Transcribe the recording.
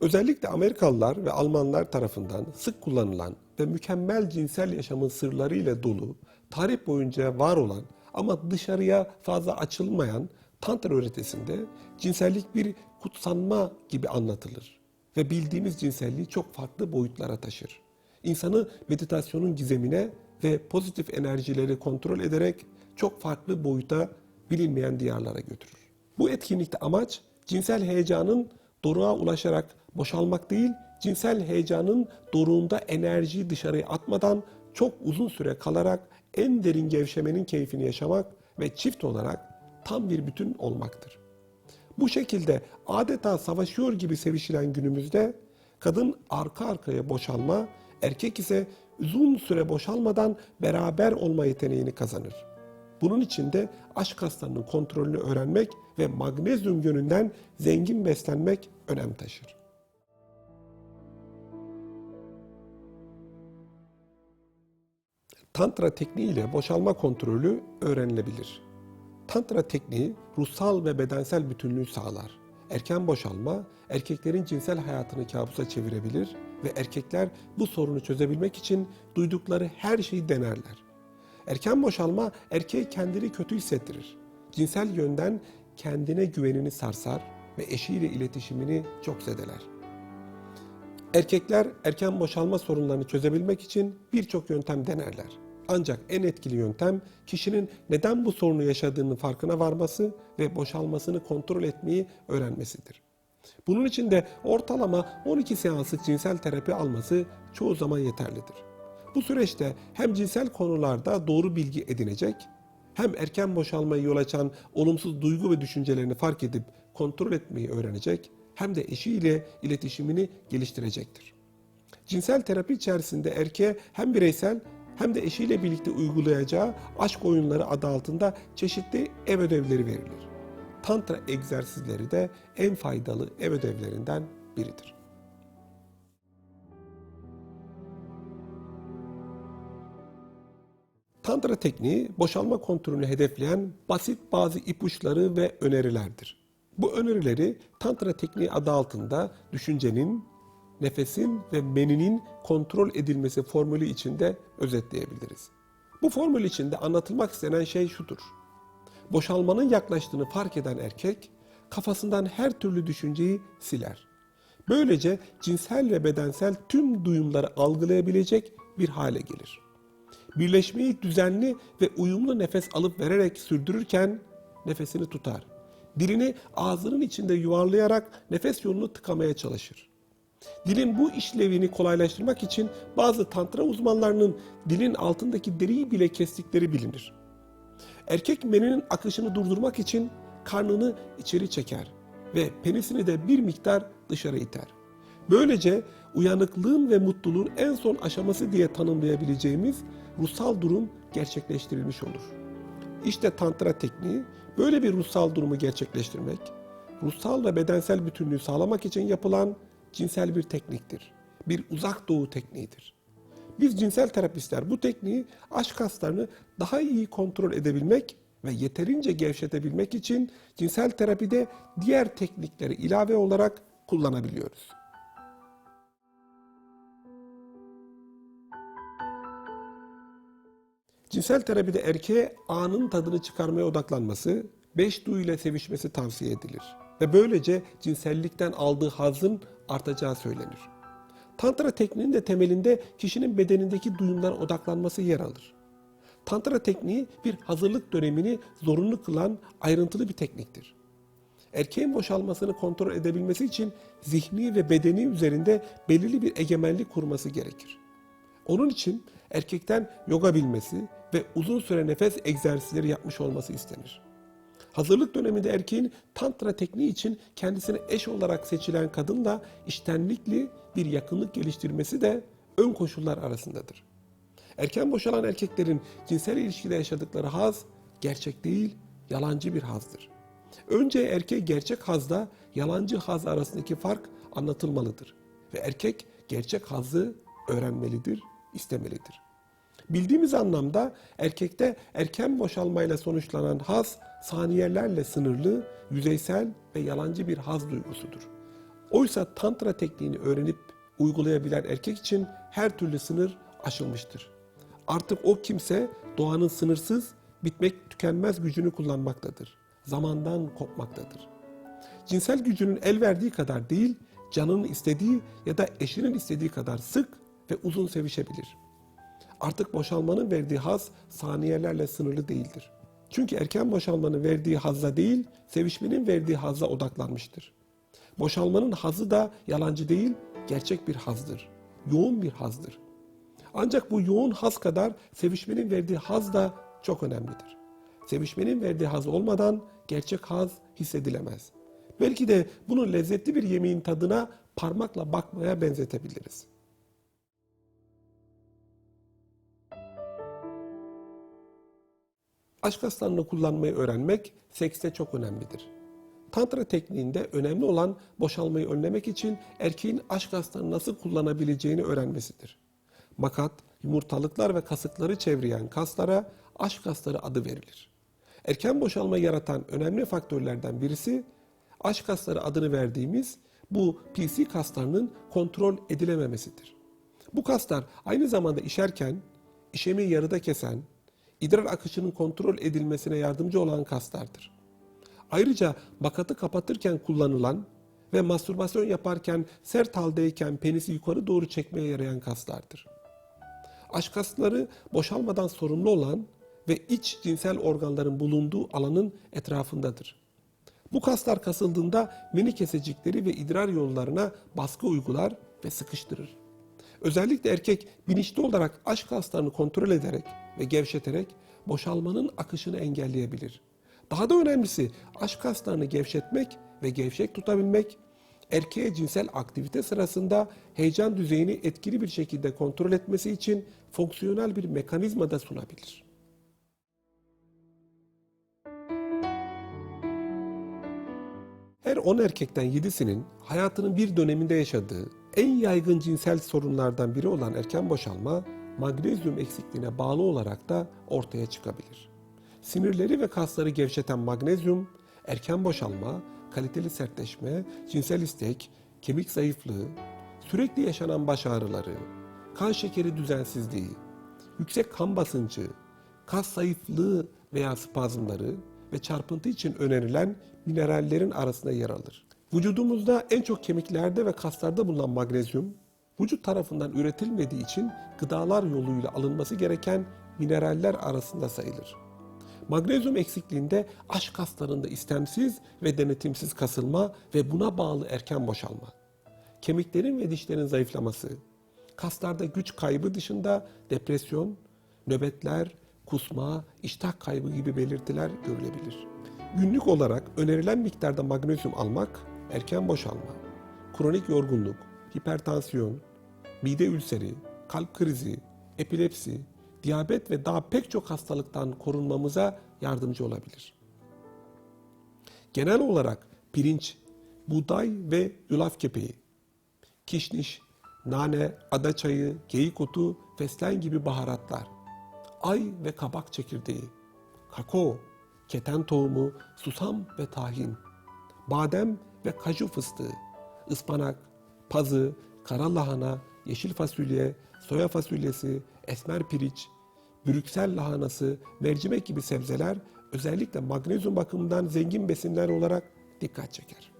Özellikle Amerikalılar ve Almanlar tarafından sık kullanılan ve mükemmel cinsel yaşamın sırlarıyla dolu, tarih boyunca var olan ama dışarıya fazla açılmayan Tantra öğretisinde cinsellik bir kutsanma gibi anlatılır ve bildiğimiz cinselliği çok farklı boyutlara taşır. İnsanı meditasyonun gizemine ve pozitif enerjileri kontrol ederek çok farklı boyuta bilinmeyen diyarlara götürür. Bu etkinlikte amaç cinsel heyecanın doruğa ulaşarak boşalmak değil, cinsel heyecanın doruğunda enerjiyi dışarıya atmadan çok uzun süre kalarak en derin gevşemenin keyfini yaşamak ve çift olarak tam bir bütün olmaktır. Bu şekilde adeta savaşıyor gibi sevişilen günümüzde kadın arka arkaya boşalma, erkek ise uzun süre boşalmadan beraber olma yeteneğini kazanır. Bunun için de aşk hastalarının kontrolünü öğrenmek ve magnezyum yönünden zengin beslenmek önem taşır. Tantra tekniği ile boşalma kontrolü öğrenilebilir. Tantra tekniği ruhsal ve bedensel bütünlüğü sağlar. Erken boşalma erkeklerin cinsel hayatını kabusa çevirebilir ve erkekler bu sorunu çözebilmek için duydukları her şeyi denerler. Erken boşalma erkeği kendini kötü hissettirir. Cinsel yönden kendine güvenini sarsar ve eşiyle iletişimini çok zedeler. Erkekler erken boşalma sorunlarını çözebilmek için birçok yöntem denerler. Ancak en etkili yöntem kişinin neden bu sorunu yaşadığının farkına varması ve boşalmasını kontrol etmeyi öğrenmesidir. Bunun için de ortalama 12 seanslık cinsel terapi alması çoğu zaman yeterlidir. Bu süreçte hem cinsel konularda doğru bilgi edinecek, hem erken boşalmaya yol açan olumsuz duygu ve düşüncelerini fark edip kontrol etmeyi öğrenecek, hem de eşiyle iletişimini geliştirecektir. Cinsel terapi içerisinde erkeğe hem bireysel hem de eşiyle birlikte uygulayacağı aşk oyunları adı altında çeşitli ev ödevleri verilir. Tantra egzersizleri de en faydalı ev ödevlerinden biridir. Tantra tekniği boşalma kontrolünü hedefleyen basit bazı ipuçları ve önerilerdir. Bu önerileri Tantra tekniği adı altında düşüncenin, nefesin ve meninin kontrol edilmesi formülü içinde özetleyebiliriz. Bu formül içinde anlatılmak istenen şey şudur. Boşalmanın yaklaştığını fark eden erkek kafasından her türlü düşünceyi siler. Böylece cinsel ve bedensel tüm duyumları algılayabilecek bir hale gelir. Birleşmeyi düzenli ve uyumlu nefes alıp vererek sürdürürken nefesini tutar. Dilini ağzının içinde yuvarlayarak nefes yolunu tıkamaya çalışır. Dilin bu işlevini kolaylaştırmak için bazı tantra uzmanlarının dilin altındaki deriyi bile kestikleri bilinir. Erkek meninin akışını durdurmak için karnını içeri çeker ve penisini de bir miktar dışarı iter. Böylece uyanıklığın ve mutluluğun en son aşaması diye tanımlayabileceğimiz ruhsal durum gerçekleştirilmiş olur. İşte tantra tekniği böyle bir ruhsal durumu gerçekleştirmek, ruhsal ve bedensel bütünlüğü sağlamak için yapılan cinsel bir tekniktir. Bir uzak doğu tekniğidir. Biz cinsel terapistler bu tekniği aşk hastalarını daha iyi kontrol edebilmek ve yeterince gevşetebilmek için cinsel terapide diğer teknikleri ilave olarak kullanabiliyoruz. Cinsel terapide erkeğe anın tadını çıkarmaya odaklanması, beş duyu ile sevişmesi tavsiye edilir ve böylece cinsellikten aldığı hazın artacağı söylenir. Tantra tekniğinin de temelinde kişinin bedenindeki duyumlara odaklanması yer alır. Tantra tekniği bir hazırlık dönemini zorunlu kılan ayrıntılı bir tekniktir. Erkeğin boşalmasını kontrol edebilmesi için zihni ve bedeni üzerinde belirli bir egemenlik kurması gerekir. Onun için erkekten yoga bilmesi ve uzun süre nefes egzersizleri yapmış olması istenir. Hazırlık döneminde erkeğin tantra tekniği için kendisine eş olarak seçilen kadınla iştenlikli bir yakınlık geliştirmesi de ön koşullar arasındadır. Erken boşalan erkeklerin cinsel ilişkide yaşadıkları haz gerçek değil, yalancı bir hazdır. Önce erkek gerçek hazla yalancı haz arasındaki fark anlatılmalıdır ve erkek gerçek hazı öğrenmelidir, istemelidir. Bildiğimiz anlamda erkekte erken boşalmayla sonuçlanan haz saniyelerle sınırlı, yüzeysel ve yalancı bir haz duygusudur. Oysa tantra tekniğini öğrenip uygulayabilen erkek için her türlü sınır aşılmıştır. Artık o kimse doğanın sınırsız, bitmek tükenmez gücünü kullanmaktadır. Zamandan kopmaktadır. Cinsel gücünün el verdiği kadar değil, canının istediği ya da eşinin istediği kadar sık ve uzun sevişebilir. Artık boşalmanın verdiği haz saniyelerle sınırlı değildir. Çünkü erken boşalmanın verdiği hazla değil, sevişmenin verdiği hazla odaklanmıştır. Boşalmanın hazı da yalancı değil, gerçek bir hazdır. Yoğun bir hazdır. Ancak bu yoğun haz kadar sevişmenin verdiği haz da çok önemlidir. Sevişmenin verdiği haz olmadan gerçek haz hissedilemez. Belki de bunu lezzetli bir yemeğin tadına parmakla bakmaya benzetebiliriz. Aşk aslanını kullanmayı öğrenmek sekste çok önemlidir. Tantra tekniğinde önemli olan boşalmayı önlemek için erkeğin aşk aslanını nasıl kullanabileceğini öğrenmesidir. Makat, yumurtalıklar ve kasıkları çevreyen kaslara aşk kasları adı verilir. Erken boşalma yaratan önemli faktörlerden birisi aşk kasları adını verdiğimiz bu PC kaslarının kontrol edilememesidir. Bu kaslar aynı zamanda işerken işemi yarıda kesen, idrar akışının kontrol edilmesine yardımcı olan kaslardır. Ayrıca bakatı kapatırken kullanılan ve mastürbasyon yaparken sert haldeyken penisi yukarı doğru çekmeye yarayan kaslardır. Aşk kasları boşalmadan sorumlu olan ve iç cinsel organların bulunduğu alanın etrafındadır. Bu kaslar kasıldığında meni kesecikleri ve idrar yollarına baskı uygular ve sıkıştırır. Özellikle erkek bilinçli olarak aşk kaslarını kontrol ederek ve gevşeterek boşalmanın akışını engelleyebilir. Daha da önemlisi aşk kaslarını gevşetmek ve gevşek tutabilmek, erkeğe cinsel aktivite sırasında heyecan düzeyini etkili bir şekilde kontrol etmesi için fonksiyonel bir mekanizma da sunabilir. Her 10 erkekten 7'sinin hayatının bir döneminde yaşadığı en yaygın cinsel sorunlardan biri olan erken boşalma, magnezyum eksikliğine bağlı olarak da ortaya çıkabilir. Sinirleri ve kasları gevşeten magnezyum, erken boşalma, kaliteli sertleşme, cinsel istek, kemik zayıflığı, sürekli yaşanan baş ağrıları, kan şekeri düzensizliği, yüksek kan basıncı, kas zayıflığı veya spazmları ve çarpıntı için önerilen minerallerin arasında yer alır. Vücudumuzda en çok kemiklerde ve kaslarda bulunan magnezyum, vücut tarafından üretilmediği için gıdalar yoluyla alınması gereken mineraller arasında sayılır. Magnezyum eksikliğinde aşk kaslarında istemsiz ve denetimsiz kasılma ve buna bağlı erken boşalma. Kemiklerin ve dişlerin zayıflaması, kaslarda güç kaybı dışında depresyon, nöbetler, kusma, iştah kaybı gibi belirtiler görülebilir. Günlük olarak önerilen miktarda magnezyum almak, erken boşalma, kronik yorgunluk, hipertansiyon, mide ülseri, kalp krizi, epilepsi, diyabet ve daha pek çok hastalıktan korunmamıza yardımcı olabilir. Genel olarak pirinç, buğday ve yulaf kepeği, kişniş, nane, ada çayı, geyik otu, fesleğen gibi baharatlar, ay ve kabak çekirdeği, kakao, keten tohumu, susam ve tahin, badem ve kaju fıstığı, ıspanak, pazı, kara lahana, yeşil fasulye, soya fasulyesi, esmer pirinç, brüksel lahanası, mercimek gibi sebzeler özellikle magnezyum bakımından zengin besinler olarak dikkat çeker.